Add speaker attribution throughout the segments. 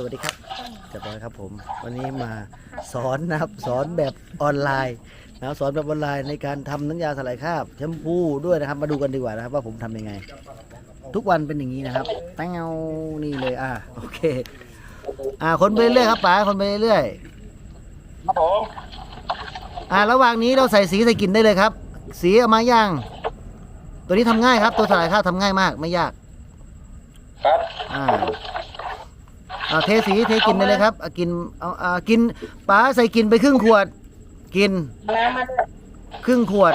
Speaker 1: สวัสดีครับจับร้อยครับผม วันนี้มาสอนนะครับสอนแบบออนไลน์นะครับสอนแบบออนไลน์ในการทำน้ำยาสลายคราบแชมพูด้วยนะครับ มาดูกันดีกว่านะครับ ว่าผมทำยังไง ทุกวันเป็นอย่างนี้นะครับตั้งเอานี่เลยอะโอเค อ่าคนไปเรื่อยครับป๋าคนไปเรื่อย
Speaker 2: ครับผม
Speaker 1: อ่าระหว่างนี้เราใส่สีใส่กลิ่นได้เลยครับ สีเอามาย่างตัวนี้ทำง่ายครับ ตัวสลายคราบทำง่ายมากไม่ยาก
Speaker 2: ครับ
Speaker 1: อ่า เอาเทสีเทกินไปเลยครับเอากินเอาเอากินป๋าใส่กินไปครึ่งขวด กิน
Speaker 2: น้ำมาด้วย
Speaker 1: ครึ่งขวด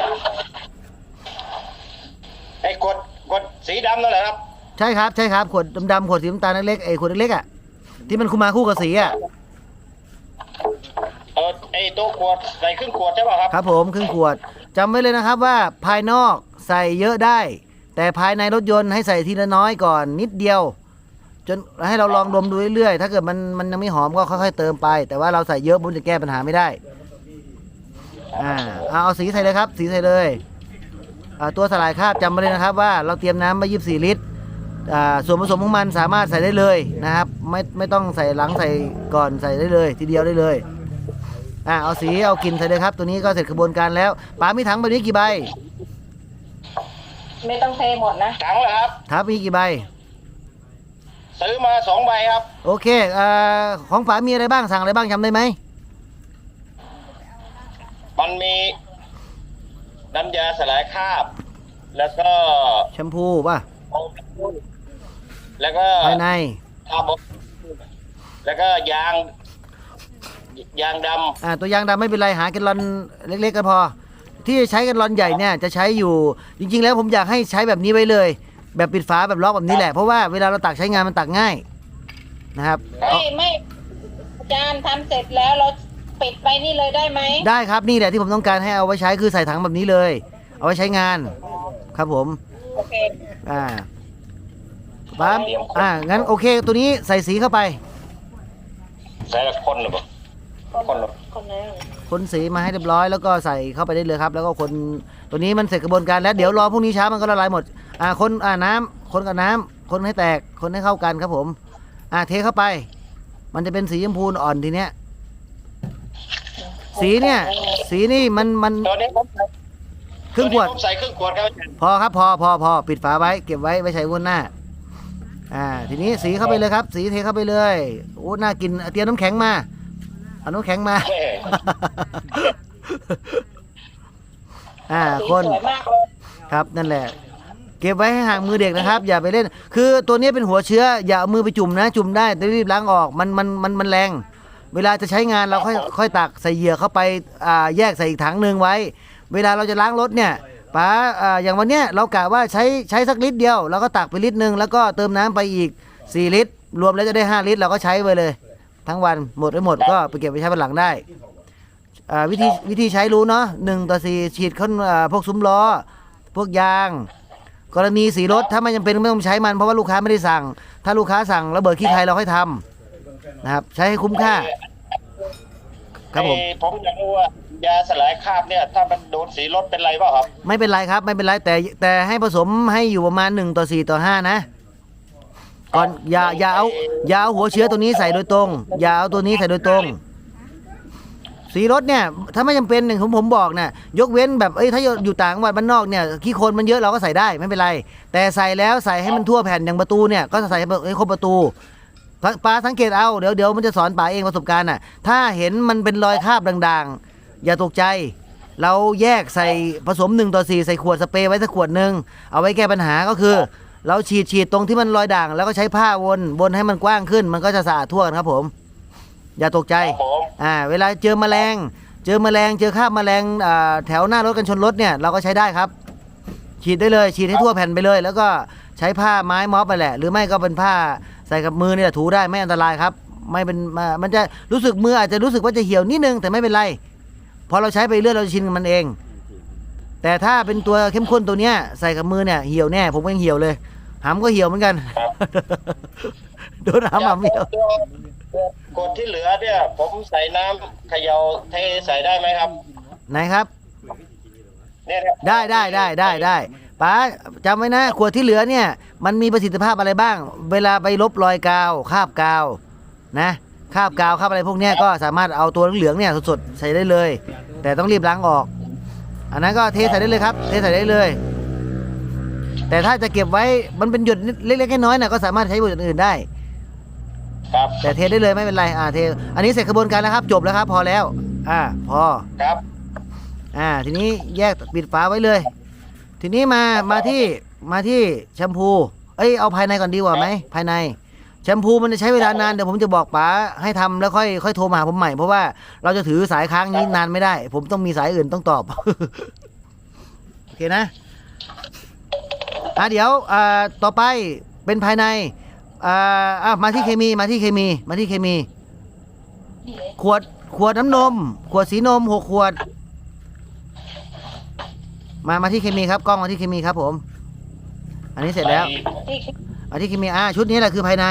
Speaker 2: ไอ้กดกดสีดำนั่นแหละครับ
Speaker 1: ใช่ครับใช่ครับขวดดำๆขวดสีน้ำตาลเล็กๆไอ้ขวดเล็กๆอะที่มันคุมาคู่กับสีอะ
Speaker 2: เออไอ้ตัวขวดใส่ครึ่งขวดใช่ป่ะครับ
Speaker 1: ครับผมครึ่งขวดจำไว้เลยนะครับว่าภายนอกใส่เยอะได้ แต่ภายในรถยนต์ให้ใส่ทีละน้อยก่อนนิดเดียว จนให้เราลองดมดูเรื่อยๆ ถ้าเกิดมันมันยังไม่หอมก็ค่อยๆเติมไป แต่ว่าเราใส่เยอะมันจะแก้ปัญหาไม่ได้ อ่า เอาเอาสีใส่เลยครับ สีใส่เลยอ่าตัวสลายคราบจำไว้เลยนะครับว่าเราเตรียมน้ำมา 24 ลิตรอ่าส่วนผสมของมันสามารถใส่ได้เลยนะครับ ไม่ไม่ต้องใส่หลังใส่ก่อนใส่ได้เลย ทีเดียวได้เลยอ่าเอาสีเอากลิ่นใส่เลยครับ ตัวนี้ก็เสร็จกระบวนการแล้วป๋ามีถังแบบนี้กี่ใบ
Speaker 3: ไม่ต้องเทหมดนะ
Speaker 2: ถังเหรอครับ
Speaker 1: ถังมีกี่ใบ
Speaker 2: ซื้อมาสองใบครับ
Speaker 1: โอเคอ่าของป๋ามีอะไรบ้างสั่งอะไรบ้างจำได้ไหม
Speaker 2: มันมีน้ำยาสลายคราบ แล้วก็
Speaker 1: แชมพูป่ะ
Speaker 2: แล้วก็
Speaker 1: ภายใน
Speaker 2: ทาบแล้วก็ยาง ยางด
Speaker 1: อ่าตัวยางดำไม่เป็นไรหาแกลลอนเล็กๆก็พอ ที่ใช้แกลลอนใหญ่เนี่ยจะใช้อยู่จริง ๆ แล้วผมอยากให้ใช้แบบนี้ไว้เลย แบบปิดฝาแบบล็อกแบบนี้แหละ เพราะว่าเวลาเราตักใช้งานมันตักง่ายนะครับ
Speaker 3: ไม่ไม่อาจารย์ทำเสร็จแล้วเราปิดไปนี่เลยได้ไหม
Speaker 1: ได้ครับนี่แหละที่ผมต้องการให้เอาไว้ใช้คือใส่ถังแบบนี้เลย เอาไว้ใช้งานครับผม
Speaker 3: โอเค
Speaker 1: อ่าปั๊บอ่างั้นโอเค ตัวนี้ใส่สีเข้าไปำ
Speaker 2: ใส่ละคนหรือเปล่าคนหรือ
Speaker 3: คนนั้น
Speaker 1: คนสีมาให้เรียบร้อย แล้วก็ใส่เข้าไปได้เลยครับ แล้วก็คนตัวนี้มันเสร็จกระบวนการแล้วเดี๋ยวรอพรุ่งนี้เช้ามันก็ละลายหมดอ่าคนอ่าน้ำคนกับน้ำคนให้แตกคนให้เข้ากันครับผม อ่าเทเข้าไป มันจะเป็นสีชมพูอ่อนทีเนี้ยสีเนี่ย สีนี่มันมัน
Speaker 2: ตัวนี้ผมใส่
Speaker 1: ครึ่งขวด
Speaker 2: ตัวนี้ผมใส่ครึ่งขวดครับอาจารย์
Speaker 1: พอครับพอพอพอปิดฝาไว้ เก็บไว้ไว้ใช้วนหน้า อ่า ทีนี้สีเข้าไปเลยครับ สีเทเข้าไปเลยโอ้น่ากินเอาเตรียมน้ำแข็งมา เอาน้ำแข็งมา อ่า คน
Speaker 3: สวยมากเลย
Speaker 1: ครับนั่นแหละ เก็บไว้ให้ห่างมือเด็กนะครับ อย่าไปเล่น คือตัวนี้เป็นหัวเชื้อ อย่าเอามือไปจุ่มนะ จุ่มได้แต่รีบล้างออกมันมันมันมันแรง เวลาจะใช้งานเราค่อยค่อยตักใส่เหยื่อเข้าไปอ่าแยกใส่อีกถังหนึ่งไว้ เวลาเราจะล้างรถเนี่ยป๋าอ่าอย่างวันเนี้ยเรากะว่าใช้ใช้สักลิตรเดียวเราก็ตักไปลิตรหนึ่งแล้วก็เติมน้ำไปอีก 4 ลิตร รวมแล้วจะได้ 5 ลิตรเราก็ใช้ไปเลย ทั้งวันหมดไม่หมดก็ไปเก็บไปใช้วันหลังได้อ่าวิธีวิธีใช้รู้เนาะหนึ่งต่อสี่ฉีดเข้าอ่าพวกซุ้มล้อ พวกยาง กรณีสีรถถ้าไม่จำเป็นไม่ต้องใช้มันเพราะว่าลูกค้าไม่ได้สั่ง ถ้าลูกค้าสั่งระเบิดขี้ใครเราค่อยทำนะครับ ใช้ให้คุ้มค่า ครับผม
Speaker 2: ไอ้ผมอยากรู้ว่ายาสลายคราบเนี่ยถ้ามันโดนสีรถเป็นไรเปล่าครับ
Speaker 1: ไม่เป็นไรครับไม่เป็นไรแต่แต่ให้ผสมให้อยู่ประมาณ1ต่อ4ต่อ5นะ ก่อนอย่าอย่าเอาอย่าเอาหัวเชื้อตัวนี้ใส่โดยตรงอย่าเอาตัวนี้ใส่โดยตรง สีรถเนี่ยถ้าไม่จำเป็นอย่งผมผมบอกนี่ยยกเว้นแบบเอ้ยถ้าอยู่ต่างจังหวัดบ้านนอกเนี่ยขี้โคลนมันเยอะเราก็ใส่ได้ไม่เป็นไร แต่ใส่แล้วใส่ให้มันทั่วแผ่นอย่างประตูเนี่ยก็ใส่ให้ครบประตูปลาสังเกตเอาเดี๋ยวเดี๋ยวมันจะสอนป๋าเองประสบการณ์อะ ถ้าเห็นมันเป็นรอยคราบด่างๆ อย่าตกใจ เราแยกใส่ผสม1ต่อ4ใส่ขวดสเปรย์ไว้สักขวดหนึ่งเอาไว้แก้ปัญหาก็คือ เราฉีดฉีดตรงที่มันรอยด่าง แล้วก็ใช้ผ้าวนวนให้มันกว้างขึ้น มันก็จะสะอาดทั่วกันครับผม อย่าตกใจ
Speaker 2: ครับผม
Speaker 1: อ่าเวลาเจอแมลง เจอแมลงเจอคราบแมลงอ่าแถวหน้ารถกันชนรถเนี่ยเราก็ใช้ได้ครับ ฉีดได้เลย ฉีดให้ทั่วแผ่นไปเลย แล้วก็ใช้ผ้าไม้ม็อบไปแหละ หรือไม่ก็เป็นผ้าใส่กับมือเนี่ยถูได้ไม่อันตรายครับ ไม่เป็นมามันจะรู้สึกมืออาจจะรู้สึกว่าจะเหี่ยวนิดนึงแต่ไม่เป็นไรพอเราใช้ไปเรื่อยเราจะชินกับมันเอง แต่ถ้าเป็นตัวเข้มข้นตัวเนี้ยใส่กับมือเนี่ยเหี่ยวแน่ ผมก็ยังเหี่ยวเลยหำก็เหี่ยวเหมือนกัน โดนหำหำเหี่ยว
Speaker 2: ตัวกดที่เหลือเนี่ย ผมใส่น้ำเขย่าเทใส่ได้ไหมครับ
Speaker 1: ไหนครับ
Speaker 2: เนี่ยเนี่ย
Speaker 1: ได้ได้ได้ได้ได้ป๋าจำไว้นะขวดที่เหลือเนี่ย มันมีประสิทธิภาพอะไรบ้าง เวลาไปลบรอยกาวคราบกาวนะคราบกาวคราบอะไรพวกเนี้ยก็สามารถเอาตัวเหลืองๆเนี่ยสดๆใส่ได้เลย แต่ต้องรีบล้างออก อันนั้นก็เทใส่ได้เลยครับ เทใส่ได้เลย แต่ถ้าจะเก็บไว้มันเป็นหยดเล็กๆน้อยๆนะก็สามารถใช้ประโยชน์อื่นได้
Speaker 2: ครับ
Speaker 1: แต่เทได้เลยไม่เป็นไรอ่าเท อันนี้เสร็จกระบวนการแล้วครับ จบแล้วครับ พอแล้ว อ่า พอ
Speaker 2: ครับ
Speaker 1: อ่า ทีนี้แยกปิดฝาไว้เลย ทีนี้มามาที่มาที่แชมพู เอ้ยเอาภายในก่อนดีกว่าไหมภายใน แชมพูมันจะใช้เวลานาน เดี๋ยวผมจะบอกป๋าให้ทำแล้วค่อยค่อยโทรมาหาผมใหม่ เพราะว่าเราจะถือสายค้างนี้นานไม่ได้ ผมต้องมีสายอื่นต้องตอบ โอเคนะอะเดี๋ยวอ่าต่อไปเป็นภายในอ่าอะมาที่เคมีมาที่เคมีมาที่เคมี ขวดขวดน้ำนม ขวดสีนมหกขวด มามาที่เคมีครับกล้องมาที่เคมีครับผม อันนี้เสร็จแล้ว
Speaker 3: ที่
Speaker 1: มาที่เคมีอ่าชุดนี้แหละคือภายใน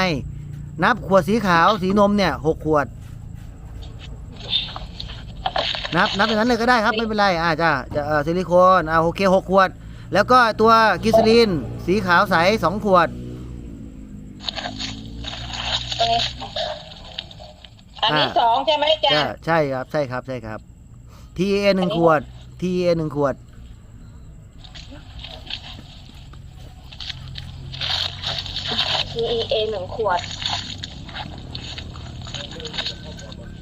Speaker 1: นับขวดสีขาวสีนมเนี่ยหกขวด นับนับอย่างนั้นเลยก็ได้ครับไม่เป็นไรอ่าจะจะเอ่อซิลิโคนอ่าโอเคหกขวด แล้วก็ตัวกิสลินสีขาวใสสองขวด
Speaker 3: ตรงนี้อันนี้
Speaker 1: อ่า
Speaker 3: สองใช่ไหมอาจาร
Speaker 1: ใช่
Speaker 3: ย์
Speaker 1: ใช่ครับใช่ครับใช่ครับ TA หนึ่งขวด TA หนึ่งขวด
Speaker 3: TEA หนึ่งขวด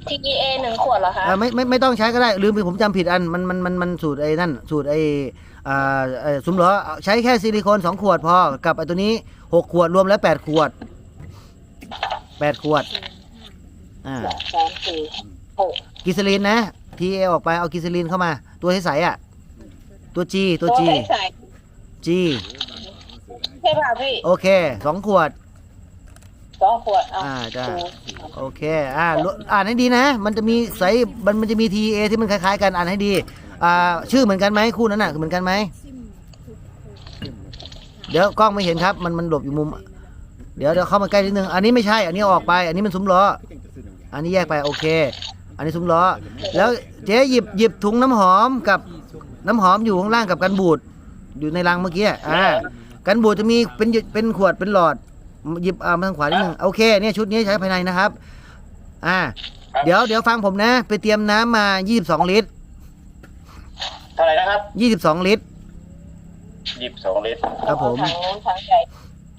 Speaker 3: TEA หนึ่งขวดเหรอคะ
Speaker 1: อ่าไม่ไม่ไม่ต้องใช้ก็ได้ลืมไปผมจำผิดอันมันมันมันมันสูตรไอ้นั่น สูตรไอ้อ่าไอ้ซุ้มล้อใช้แค่ซิลิโคนสองขวดพอกับไอ้ตัวนี้หกขวดรวมแล้วแปดขวดแปดขวดอ่า
Speaker 3: สามสี่หก
Speaker 1: กิสลีนนะทีเอออกไปเอากิสลีนเข้ามา ตัวใสๆอะ ตัวจีตัวจี
Speaker 3: ใส่
Speaker 1: จี
Speaker 3: ใช่ป่ะพี่
Speaker 1: โอเคสองขวด
Speaker 3: สองขวดเอา
Speaker 1: อ่าจ้า
Speaker 3: ดู
Speaker 1: โอเคอ่ารู้อ่านให้ดีนะ มันจะมีใสมันมันจะมี TA ที่มันคล้ายๆกันอ่านให้ดีอ่าชื่อเหมือนกันไหมคู่นั้นน่ะเหมือนกันไหมเดี๋ยวกล้องไม่เห็นครับ มันมันหลบอยู่มุม เดี๋ยวเดี๋ยวเข้ามาใกล้นิดนึงอันนี้ไม่ใช่ อันนี้เอาออกไป อันนี้มันซุ้มล้อ อันนี้แยกไปโอเค อันนี้ซุ้มล้อ แล้วเจ๊หยิบหยิบถุงน้ำหอมกับน้ำหอมอยู่ข้างล่างกับกันบูดอยู่ในรังเมื่อกี้อ่ากันบูดจะมีเป็นหยดเป็นขวดเป็นหลอด หยิบเอามาทางขวานิดนึงโอเคเนี่ยชุดนี้ใช้ภายในนะครับ อ่า เดี๋ยวเดี๋ยวฟังผมนะ ไปเตรียมน้ำมา 22 ลิตร
Speaker 2: เท่าไหร่นะครับ
Speaker 1: 22 ลิตร
Speaker 2: ยี่สิบสองลิตร
Speaker 1: ครับผม
Speaker 3: ทางโน้นทางใหญ่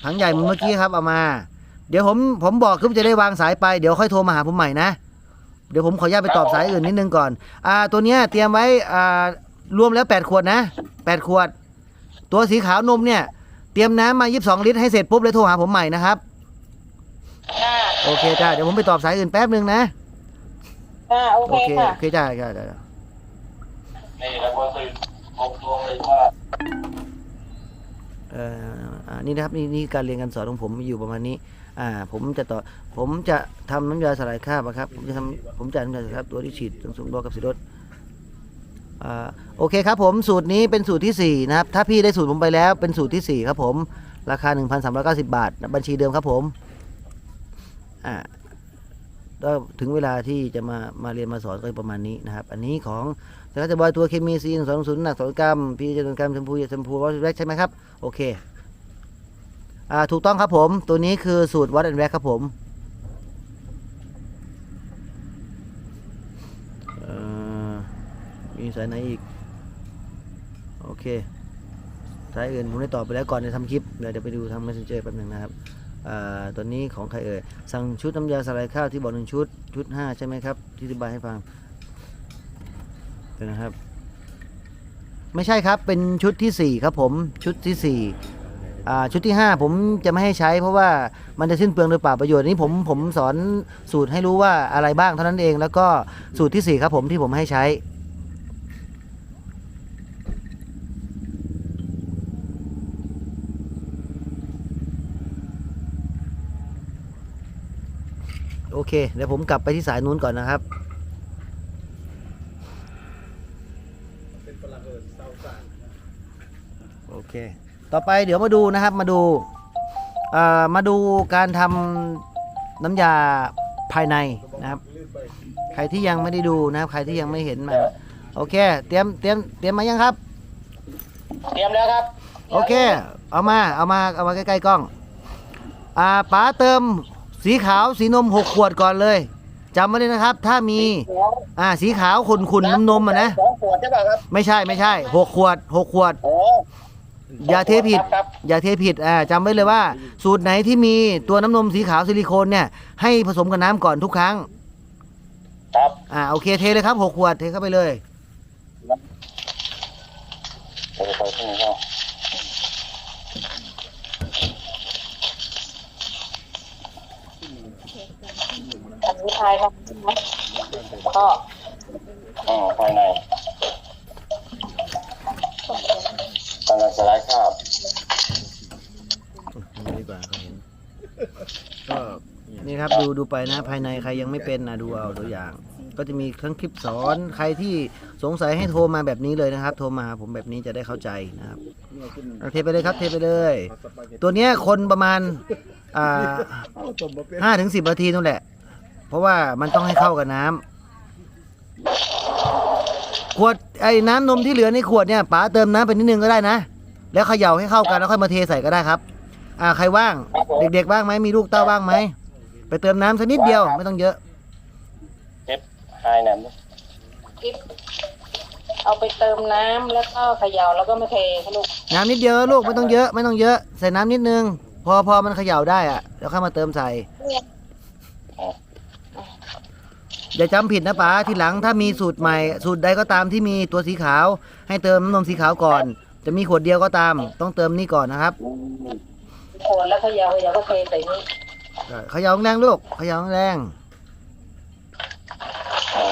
Speaker 1: ถังใหญ่เหมือนเมื่อกี้ครับเอามา เดี๋ยวผมผมบอกคือจะได้วางสายไปเดี๋ยวค่อยโทรมาหาผมใหม่นะ เดี๋ยวผมขออนุญาตไปตอบสายอื่นนิดนึงก่อน อ่า ตัวเนี้ยเตรียมไว้อ่ารวมแล้ว 8 ขวดนะ 8 ขวด ตัวสีขาวนมเนี่ย เตรียมน้ำมา 22 ลิตรให้เสร็จปุ๊บเลยโทรหาผมใหม่นะครับ
Speaker 3: อ่า
Speaker 1: โอเคจ้าเดี๋ยวผมไปตอบสายอื่นแป๊บนึงนะ
Speaker 3: อ่าโอ
Speaker 1: โอ
Speaker 3: เค
Speaker 1: เค
Speaker 3: ค่ะ
Speaker 1: โอเคจ้าจ้าจ้า
Speaker 2: นี่แล้วก็คือหกดวงเลยว่า
Speaker 1: เอ่ออ่านี่นะครับนี่นี่การเรียนการสอนของผมมีอยู่ประมาณนี้ อ่า ผมจะต่อผมจะทำน้ำยาสลายคราบอะครับ ผมจะทำผมจะทำน้ำยาสลายคราบตัวที่ฉีดตรงสูงโลกับสีรถ อ่าโอเคครับผมสูตรนี้เป็นสูตรที่สี่นะครับถ้าพี่ได้สูตรผมไปแล้วเป็นสูตรที่สี่ครับผมราคา 1,390 บาท บัญชีเดิมครับผมอ่าก็ถึงเวลาที่จะมามาเรียนมาสอนก็ประมาณนี้นะครับ อันนี้ของสกัดจะบอยตัวเคมีซีนสองศูนย์หนักสองกรัมพี่จะโดนกรัมชมพูชมพูวอชแรกใช่ไหมครับ โอเค อ่า ถูกต้องครับผม ตัวนี้คือสูตรวัดแอนแวกครับผม เอ่อ มีสายไหนอีก โอเคสายอื่นผมได้ตอบไปแล้วก่อนจะทำคลิป เดี๋ยวไปดูทาง messenger แป๊บหนึงนะครับตัวนี้ของใครเอ่ย สั่งชุดน้ำยาสลายข้าวที่บอกหนึ่งชุด ชุดห้าใช่ไหมครับ ที่อธิบายให้ฟังเดี๋ยวนะครับ ไม่ใช่ครับ เป็นชุดที่สี่ครับผม ชุดที่สี่ชุดที่ห้าผมจะไม่ให้ใช้เพราะว่ามันจะสิ้นเปลืองโดยเปล่าประโยชน์นี้ผมผมสอนสูตรให้รู้ว่าอะไรบ้างเท่านั้นเอง แล้วก็สูตรที่สี่ครับผมที่ผมให้ใช้ โอเค เดี๋ยวผมกลับไปที่สายนู้นก่อนนะครับโอเค ต่อไปเดี๋ยวมาดูนะครับมาดูเอ่อมาดูการทำน้ำยาภายในนะครับ ใครที่ยังไม่ได้ดูนะครับ ใครที่ยังไม่เห็นมาโอเค เตรียมเตรียมเตรียมมายังครับ
Speaker 2: เตรียมแล้วครับ
Speaker 1: โอเค เอามาเอามาเอามาใกล้ๆกล้อง อ่าป๋าเติม สีขาวสีนมหกขวดก่อนเลยจำไว้เลยนะครับ ถ้ามี อ่า สีขาวขุ่นขุ่นนมนมๆอะนะ
Speaker 2: สองขวดใช่ป่ะครับ
Speaker 1: ไม่ใช่ไม่ใช่หกขวดหกขวด
Speaker 2: โอ้
Speaker 1: อย่าเทผิด
Speaker 2: ครับครับ
Speaker 1: อย่าเทผิดอ่าจำไว้เลยว่า สูตรไหนที่มีตัวน้ำนมสีขาวซิลิโคนเนี่ย ให้ผสมกับน้ำก่อนทุกครั้ง
Speaker 2: ครับ
Speaker 1: อ่าโอเคเทเลยครับหกขวดเทเข้าไปเลย
Speaker 2: เออไปที่นี่ครับ
Speaker 3: อันนี้ทายครับก็
Speaker 2: อ๋อภายในกำลังสไลด์ครับ
Speaker 1: ดีกว่าเขาเห็นก็นี่ครับดูดูไปนะภายในใครยังไม่เป็นนะดูเอาตัวอย่าง ก็จะมีทั้งคลิปสอนใครที่สงสัยให้โทรมาแบบนี้เลยนะครับ โทรมาหาผมแบบนี้จะได้เข้าใจนะครับเอาเทไปเลยครับเทไปเลย ตัวเนี้ยคนประมาณอ่าห้าถึงสิบนาทีนั่นแหละ เพราะว่ามันต้องให้เข้ากับน้ำขวดไอ้น้ำนมที่เหลือในขวดเนี่ยป๋าเติมน้ำไปนิดนึงก็ได้นะ แล้วเขย่าให้เข้ากันแล้วค่อยมาเทใส่ก็ได้ครับ อ่าใครว่างเด็กๆบ้างไหมมีลูกเต้าบ้างไหมไปเติมน้ำสักนิดเดียวไม่ต้องเยอะ
Speaker 2: เจ็บภายใน
Speaker 3: กิฟเอาไปเติมน้ำแล้วก็เขย่าแล้วก็มาเทให้ลูก
Speaker 1: น้ำนิดเดียวลูกไม่ต้องเยอะ ไม่ต้องเยอะ ใส่น้ำนิดนึง พอพอมันเขย่าได้อะแล้วค่อยมาเติมใส่ อย่าจำผิดนะป๋าทีหลังถ้ามีสูตรใหม่ สูตรใดก็ตามที่มีตัวสีขาว ให้เติมน้ำนมสีขาวก่อน จะมีขวดเดียวก็ตาม ต้องเติมนี่ก่อนนะครับ
Speaker 3: โคนแล้วเขย่าเขย่าก็เทใส่นี่
Speaker 1: เขย่าแรงลูกเขย่าแรง
Speaker 2: โอ้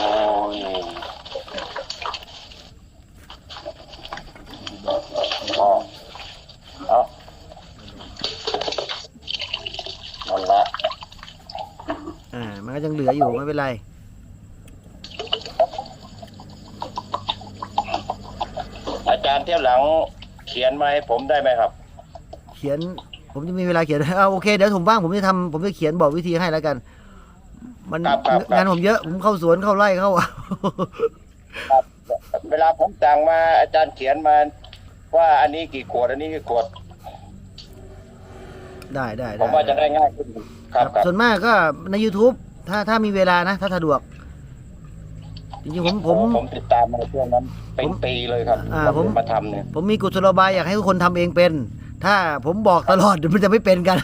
Speaker 2: ยอ๋อเอานั่นละ
Speaker 1: อ่ามันก็ยังเหลืออยู่ไม่เป็นไร
Speaker 2: อาจารย์เที่ยวหลังเขียนมาให้ผมได้ไหมครับ
Speaker 1: เขียน ผมจะมีเวลาเขียนเอาโอเคเดี๋ยวผมว่างผมจะทำผมจะเขียนบอกวิธีให้แล้วกัน มัน
Speaker 2: ครับครับครับ
Speaker 1: งานผมเยอะ ผมเข้าสวนเข้าไร่เข้า
Speaker 2: ครับเวลาผมสั่งมาอาจารย์เขียนมาว่าอันนี้กี่ขวดอันนี้กี่ขวด
Speaker 1: ได้ได้
Speaker 2: ผม
Speaker 1: ได้
Speaker 2: ว่าจะได้ง่ายขึ้นครับครับ
Speaker 1: ส่วนมากก็ใน YouTube ถ้าถ้ามีเวลานะ ถ้าสะดวก จริงๆผมผม
Speaker 2: ผมติดตามมาช่วงนั้น เป็นปีเลยครับ
Speaker 1: อ่าผม
Speaker 2: มาทำเนี่ย
Speaker 1: ผมมีกุศโลบายอยากให้ทุกคนทำเองเป็น ถ้าผมบอกตลอดเดี๋ยวมันจะไม่เป็นกัน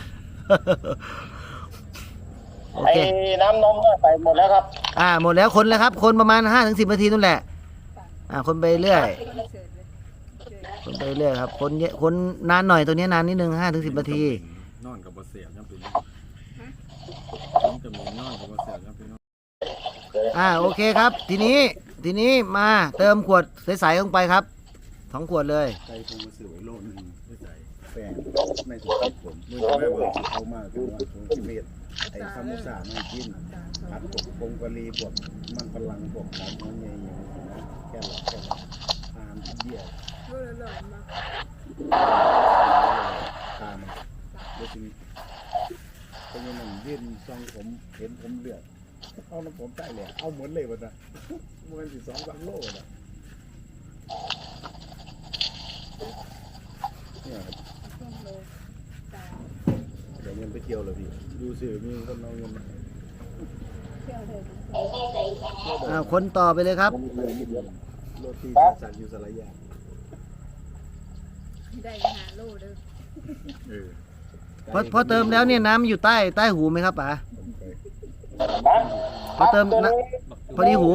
Speaker 1: โอ
Speaker 2: ไอ้
Speaker 1: เค
Speaker 2: น้ำนมก็ใส่หมดแล้วครับ
Speaker 1: อ่า หมดแล้วคนแล้วครับ คนประมาณห้าถึงสิบนาทีนั่นแหละ อ่า คนไปเรื่อย คนไปเรื่อยครับ คนเยอะคนนานหน่อยตัวเนี้ยนานนิดนึงห้าถึงสิบนาที
Speaker 4: นอนกับบเสียบยังเป็นผมจะมีนอนกับบเสียบยังเป็น
Speaker 1: อ่าโอเคครับ ทีนี้ทีนี้มาเติมขวดใสๆลงไปครับสองขวดเลย
Speaker 4: ใจคงมาสื่อไว้โลนึงไม่ใส่แป้งในสุดผมเมื่อไม่เบิกเอามากคือว่าช่วงชีวิตไอ้ซามูซ่าไม่กินผัดพวกปงกะลีพวกมันฝรั่งพวกของมันใหญ่ๆนะแค่หลอกแค่หลอกทานเบี้ยตามดี๋ยวทีนี้เป็นยังไงยืนซองผมเห็นผมเลือด เอาน้ำผมใต้เลยเอาหมดเลยวะนะมันสิสองสามโลนะเนี่ยครับเดี๋ยวเงินไปเที่ยวเลยพี่ดูสิมีคนเอาเงินมา
Speaker 1: อ่าคนต่อไปเลยครับ
Speaker 4: โรตีสั่งอยู่สลายยา
Speaker 5: ได้หาโลเด้อ
Speaker 4: เออ
Speaker 1: พอพอเติมแล้วเนี่ยน้ำมันอยู่ใต้ใต้หูไหมครับป๋า พอเติมนะพอดีหู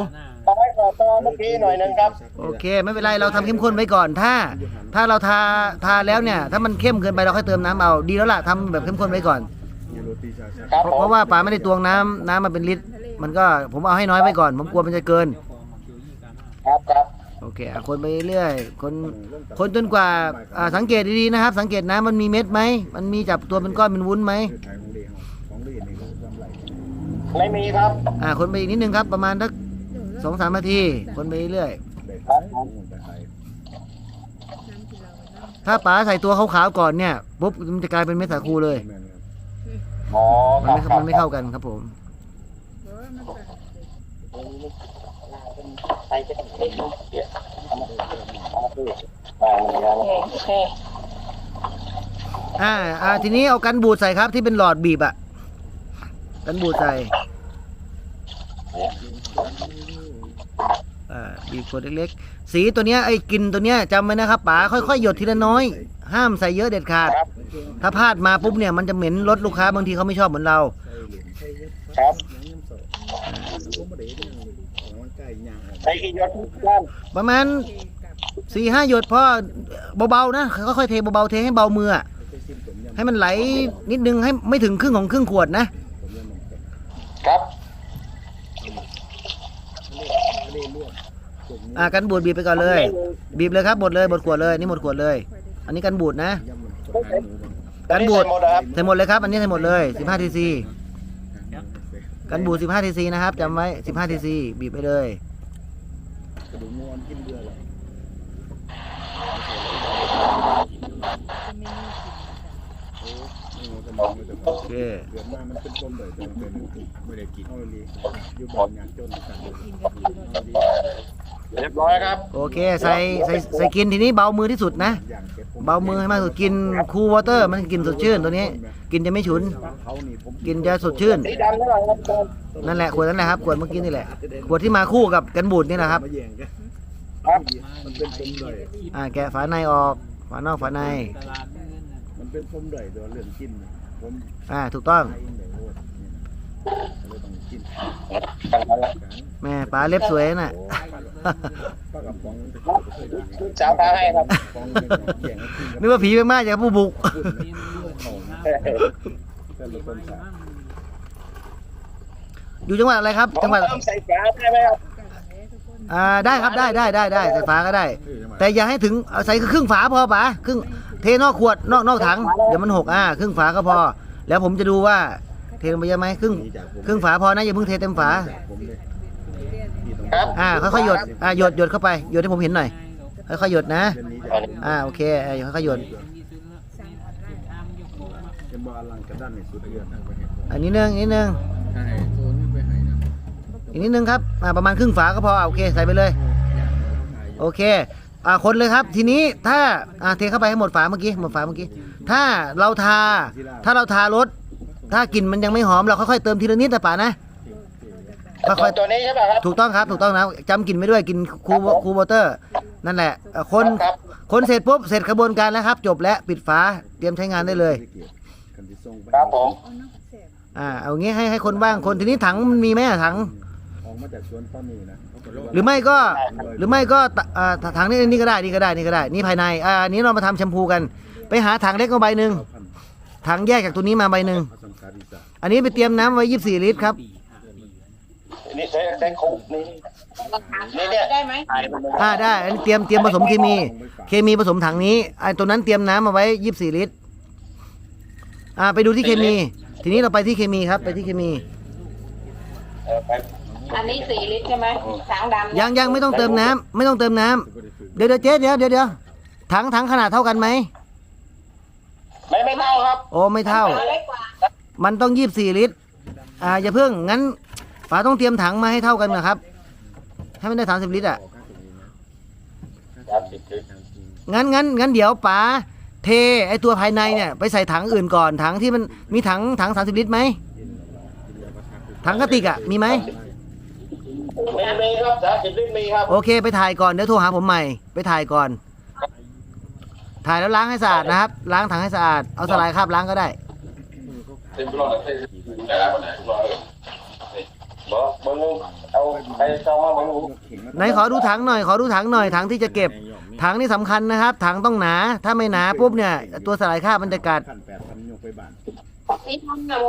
Speaker 2: ต้องให้ขอตัวเมื่อกี้หน่อยหนึงครับ
Speaker 1: โอเค ไม่เป็นไรเราทำเข้มข้นไว้ก่อนถ้า ถ้าเราทาทาแล้วเนี่ย ถ้ามันเข้มเกินไปเราค่อยเติมน้ำเอาดีแล้วล่ะทำแบบเข้มข้นไว้ก่อน
Speaker 4: ยูโรตีชาชัก
Speaker 2: ครับ
Speaker 1: เพราะ
Speaker 2: ผม
Speaker 1: เพราะว่าป๋าไม่ได้ตวงน้ำน้ำมาเป็นลิตร มันก็ผมเอาให้น้อยไว้ก่อน ผมกลัวมันจะเกิน
Speaker 2: ครับครับ
Speaker 1: โอเคอะคนไปเรื่อยๆคนคนจนกว่าอ่าสังเกตดีๆนะครับ สังเกตน้ำมันมีเม็ดไหมมันมีจับตัวเป็นก้อนเป็นวุ้นไหม
Speaker 4: ไม่
Speaker 2: มีครับ
Speaker 1: อ่าคนไปอีกนิดนึงครับ ประมาณสักสองสามนาที คนไปเรื่อย
Speaker 4: ได้ขายของแต่ขาย
Speaker 5: น้ำที่เราน้ำ
Speaker 1: ถ้าป๋าใส่ตัวขาวๆก่อนเนี่ยปุ๊บมันจะกลายเป็นเม็ดสาคูเลย
Speaker 4: แม่นครับ
Speaker 2: อ๋อ
Speaker 1: มัน
Speaker 2: ครับ
Speaker 1: ไม่
Speaker 2: ครับ
Speaker 1: มันไม่เข้ากันครับผม
Speaker 5: เพราะว่ามันต่างกัน
Speaker 2: ไปจะได้ดูเดี๋ยวเอามาเอามาดูอ่ามันยัง
Speaker 3: โอเคโอเค
Speaker 1: อ่าอ่าทีนี้เอากันบูดใส่ครับที่เป็นหลอดบีบอะ กันบูดใส่อ่าบีบขวดเล็กๆ สีตัวเนี้ยไอ้กลินตัวเนี้ยจำไว้นะครับป๋าค่อยๆ หยดทีละน้อย ห้ามใส่เยอะเด็ดขาด
Speaker 2: ครับ
Speaker 1: ถ้าพลาดมาปุ๊บเนี่ยมันจะเหม็นรถลูกค้าบางทีเขาไม่ชอบเหมือนเรา
Speaker 2: ครับ
Speaker 4: ผมไม่ได้เรื่องของร่างกายยางออก
Speaker 2: ใช้กี่ยศทุกท่าน
Speaker 1: ประมาณ
Speaker 5: เทกับ
Speaker 1: สี่ห้าหยดพอเบาๆนะค่อยๆเทเบาๆเทให้เบามืออะ
Speaker 4: ไปซิมผมยำ
Speaker 1: ให้มันไหลนิดนึงให้ไม่ถึงครึ่งของครึ่งขวดนะ
Speaker 4: ผมยำนมเป็ด
Speaker 2: ครับ
Speaker 4: ทะเลลวกจุ่ม
Speaker 1: อ่ากันบูดบีบไปก่อนเลย บีบเลยครับหมดเลยหมดขวดเลยนี่หมดขวดเลย อันนี้กันบูดนะ
Speaker 4: ยำมันตกหางหมูมัน
Speaker 1: กันบูด
Speaker 2: หมดนะครับ
Speaker 1: ใส่หมดเลยครับ อันนี้ใส่หมดเลย15ทีซีกันบูด15ทีซีนะครับจำไว้15ทีซีบีบไปเลย
Speaker 4: กระดูกงอนกินเบื่อเลย
Speaker 5: จะไม่มีกลิ่น
Speaker 4: โอ้ไม่งอกันไม่ต้อง
Speaker 1: โอเค
Speaker 4: เกิดมามันเป็นต้มเลยแต่มันเป็นไม่ได้กินเอาเลยอยู่บ้างานจนกันเลย
Speaker 5: กินกับกินรส
Speaker 2: เรียบร้อยครับ
Speaker 1: โอเคใส่ใส่ใส่กินทีนี้เบามือที่สุดนะ เบามือให้มากสุดกินคูลวอเตอร์ มันกินสดชื่นตัวนี้ กินจะไม่ฉุน กินจะสดชื่น นั่นแหละขวดนั่นแหละครับขวดเมื่อกี้นี่แหละขวดที่มาคู่กับกันบูดนี่แหละครับ
Speaker 4: แย่งกัน
Speaker 2: ครับ
Speaker 1: อ่าแกะฝาในออก ฝานอกฝาใน
Speaker 4: มันเป็นต้มเลยโดยเรื่องกิน ผม
Speaker 1: อ่า ถูกต้อง
Speaker 4: ไอ้เลยโอ้ยเลยต้องกิน
Speaker 1: แม่ป๋าเล็บสวยน่ะ
Speaker 4: โอ้ป้ากับป๋อง
Speaker 2: ลูกสาวพาให้ครับ
Speaker 4: ป๋องแย่งกิน
Speaker 1: นึกว่าผีไปมากจากผู้บุก
Speaker 4: แต่ละคนสา
Speaker 1: อยู่จังหวัดอะไรครับ
Speaker 2: ผม
Speaker 1: จังหวัด
Speaker 2: เติมใส่ฝาได้ไหมครับ
Speaker 5: กันเลยทุกคน
Speaker 1: อ่า ได้ครับ ได้ได้ได้ได้ใส่ฝาก็ได้แต่อย่าให้ถึงเอาใส่ครึ่งฝาพอป๋าครึ่ง เทนอกขวดนอกนอกถังเดี๋ยวมันหกอ่าครึ่งฝาก็พอ แล้วผมจะดูว่า เทลงไปเยอะไหมครึ่งครึ่งฝาพอนะอย่าเพิ่งเทเต็มฝา
Speaker 4: ผมเลย
Speaker 5: เรียน
Speaker 4: พี่ต้อง
Speaker 2: ครับ
Speaker 1: อ่าค่อยๆหยดอ่าหยดหยดเข้าไปหยดให้ผมเห็นหน่อยค่อยๆหยดนะ
Speaker 4: เดือนนี้จะ
Speaker 1: อ่าโอเคอ่าค่อยๆหยด
Speaker 5: สั่งออนไลน์
Speaker 4: เป็นบอลลังกระด้านในสุดเดือนทางประเทศ
Speaker 1: อันนี้นึงนิดนึง
Speaker 4: ใช่โซนไปไหนนะ
Speaker 1: อีกนิดนึงครับอ่าประมาณครึ่งฝาก็พออ่าโอเคใส่ไปเลย โอเค อ่าคนเลยครับ ทีนี้ถ้าอ่าเทเข้าไปให้หมดฝาเมื่อกี้หมดฝาเมื่อกี้ ถ้าเราทา ถ้าเราทารถ ถ้ากลิ่นมันยังไม่หอมเราค่อยๆเติมทีละนิดนะป่านะค่อย
Speaker 2: ตัวนี้ใช่ป่ะครับ
Speaker 1: ๆถูกต้องครับถูกต้องนะจำกลิ่นไม่ด้วยกลิ่นคูคูวอเตอร์ นั่นแหละเอ่อคน
Speaker 2: ครับ
Speaker 1: คนเสร็จปุ๊บเสร็จกระบวนการแล้วครับ จบแล้วปิดฝาเตรียมใช้งานได้เลย
Speaker 2: ครับผม
Speaker 5: เอาน้ำแสบ
Speaker 1: อ่าเอางี้ให้ให้คนว่างคนทีนี้ถังมันมีไหมอะถัง
Speaker 4: ออกมาจากสวนป้ามีนะ
Speaker 1: หรือไม่ก็หรือไม่ก็ตะอ่าถังนี้นี่ก็ได้นี่ก็ได้นี่ก็ได้ นี่ภายในอ่าอันนี้เรามาทำแชมพูกัน ไปหาถังเล็กมาใบหนึ่งถังแยกจากตัวนี้มาใบหนึ่ง
Speaker 4: ผสมคาริสา
Speaker 1: อันนี้ไปเตรียมน้ำไว้24ลิตรครับ
Speaker 2: นี่ใช้ใช้คุกนี่นี่เนี่ย
Speaker 3: ได้ไหม
Speaker 2: ถ่ายไปเลย
Speaker 1: อ่าได้อันนี้เตรียมเตรียมผสมเคมี เคมีผสมถังนี้ไอ้ตัวนั้นเตรียมน้ำมาไว้24ลิตรอ่าไปดูที่เคมี ทีนี้เราไปที่เคมีครับ ไปที่เคมี
Speaker 2: เออไป
Speaker 3: อันนี้สี่ลิตรใช่ไหมถังดำ
Speaker 1: ยังยังไม่ต้องเติมน้ำไม่ต้องเติมน้ำเดี๋ยวเดี๋ยวเจ๊เดี๋ยวเดี๋ยวเดี๋ยวถังถังขนาดเท่ากันไหม
Speaker 2: ไม่ไม่เท่าครับ
Speaker 1: โอ้ไม่เท่า
Speaker 3: เล็กกว่า
Speaker 1: มันต้อง24ลิตร อ่าอย่าเพิ่งงั้นป๋าต้องเตรียมถังมาให้เท่ากันนะครับ ให้มันได้30ลิตรอะ
Speaker 2: ครับสิบลิตร
Speaker 1: งั้นงั้นงั้นเดี๋ยวป๋าเทไอตัวภายในเนี่ยไปใส่ถังอื่นก่อนถังที่มันมีถังถัง30ลิตรไหมถังกระติกอะมีไหม
Speaker 2: มี มีครับสามสิบลิตรมีครับ
Speaker 1: โอเคไปถ่ายก่อนเดี๋ยวโทรหาผมใหม่ ไปถ่ายก่อน ถ่ายแล้วล้างให้สะอาดนะครับ ล้างถังให้สะอาดเอาสลายคราบล้างก็ได้
Speaker 2: เต็มร้อยเต็มแต่ละคนไหนร้อยบอกบังงูเอาไปจองมาบังงู
Speaker 1: ไหนขอดูถังหน่อยขอดูถังหน่อยถังที่จะเก็บ ถังนี่สำคัญนะครับ ถังต้องหนาถ้าไม่หนาปุ๊บเนี่ยตัวสลายคราบมันจะกัด
Speaker 4: พันแปดพันยกไปบ้าน
Speaker 3: นี่ทำนะโม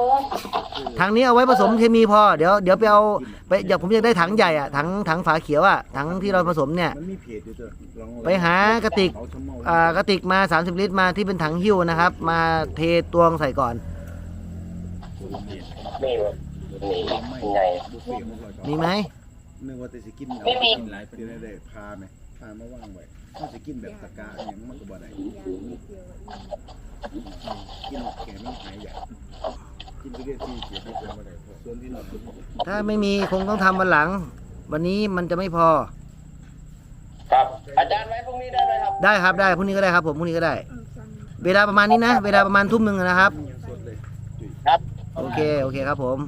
Speaker 1: ถังนี้เอาไว้ผสมเคมีพอเดี๋ยวเดี๋ยวไปเอาไปอยากผมอยากได้ถังใหญ่อะถังถังฝาเขียวอะถังที่เราผสมเนี่ย
Speaker 4: มันมีเพจอยู่เถอะลอง
Speaker 1: ไปหากระติก
Speaker 4: เอาชะเมา
Speaker 1: อ่ากระติกมา 30 ลิตรมาที่เป็นถังหิ้วนะครับ มาเทตวงใส่ก่อน
Speaker 2: นี่เลยนี่ไง
Speaker 4: บุฟเฟ่ต์หกร้อยเก้า
Speaker 1: มีไหม
Speaker 4: นึกว่าแต่สิกินเอา
Speaker 3: ไม่มี
Speaker 4: กินหลายเป็นได้พาไหมพามาว่างไว้ ถ้าสิกินแบบตะกาอย่างมันก็บ่ได้
Speaker 5: ยานิดเดียวอิ่ม
Speaker 4: กินแขนมันหายใหญ่กินไปเรื่อยที่เกียรติไม่ได้พอส่วนที่นอน
Speaker 1: ถ้าไม่มีคงต้องทำวันหลัง วันนี้มันจะไม่พอ
Speaker 2: ครับ อาจารย์ไว้พรุ่งนี้ได้ไหมครับ
Speaker 1: ได้ครับได้พรุ่งนี้ก็ได้ครับผมพรุ่งนี้ก็ได้
Speaker 5: เอาสั่ง
Speaker 1: เวลาประมาณนี้นะ เวลาประมาณทุ่มหนึ่งนะครับ
Speaker 4: สดเลย
Speaker 2: ครับ
Speaker 1: โอเค โอเคครับผม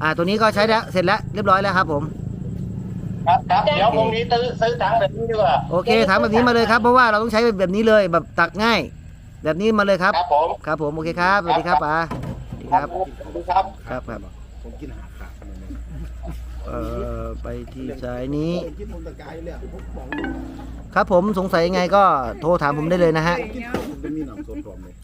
Speaker 5: เอ่า
Speaker 1: ตัวนี้ก็ใช้แล้ว เสร็จแล้ว เรียบร้อยแล้วครับผม
Speaker 2: ครับครับเดี๋ยวพรุ่งนี้ซื้อซื้อถังแบบนี้ดีกว่า
Speaker 1: โอเคถามแบบนี้มาเลยครับเพราะว่าเราต้องใช้แบบนี้เลยแบบตักง่าย แบบนี้มาเลยครับ
Speaker 2: ครับผม
Speaker 1: ครับผมโอเคครับสวัสดีครับป๋าสวัสดีครับ
Speaker 2: ครับ
Speaker 1: ครับครับ
Speaker 4: ผมกินหาขาดขนาดนี้
Speaker 1: เอ่อไปที่สายนี้
Speaker 4: เออกินผมตะกายเลยอะผมบอก
Speaker 1: ครับผมสงสัยยังไงก็โทรถามผมได้เลยนะฮะ
Speaker 4: กินผมเป็นมีหนองสดพร้อมเลย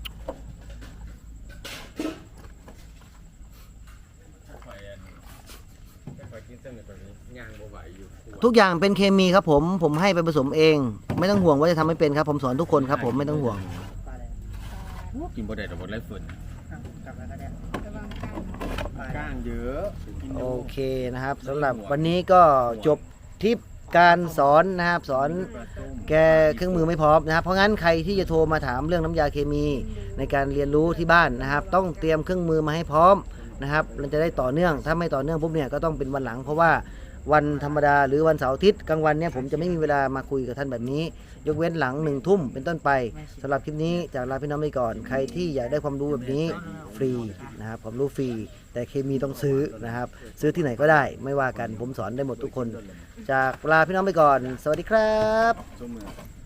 Speaker 1: ทุกอย่างเป็นเคมีครับผมผมให้ไปผสมเอง ไม่ต้องห่วงว่าจะทำไม่เป็นครับ ผมสอนทุกคนครับ ผมไม่ต้องห่วง
Speaker 6: กินบ่ได้ดอกบ่ไรฝุ่น
Speaker 4: ก้างเยอะกิน
Speaker 1: โอเคนะครับสำหรับวันนี้ก็จบทริปการสอนนะครับ สอนแกเครื่องมือไม่พร้อมนะครับ เพราะงั้นใครที่จะโทรมาถามเรื่องน้ำยาเคมีในการเรียนรู้ที่บ้านนะครับ ต้องเตรียมเครื่องมือมาให้พร้อมนะครับมันจะได้ต่อเนื่องถ้าไม่ต่อเนื่องปุ๊บเนี่ยก็ต้องเป็นวันหลัง เพราะว่า วันธรรมดาหรือวันเสาร์อาทิตย์กลางวันเนี่ยผมจะไม่มีเวลามาคุยกับท่านแบบนี้ ยกเว้นหลังหนึ่งทุ่มเป็นต้นไปสำหรับคลิปนี้จากลาพี่น้องไปก่อน ใครที่อยากได้ความรู้แบบนี้ฟรีนะครับความรู้ฟรี แต่เคมีต้องซื้อนะครับ ซื้อที่ไหนก็ได้ไม่ว่ากันผมสอนได้หมดทุกคน จากลาพี่น้องไปก่อน สวัสดีครับ
Speaker 4: ส้มมือ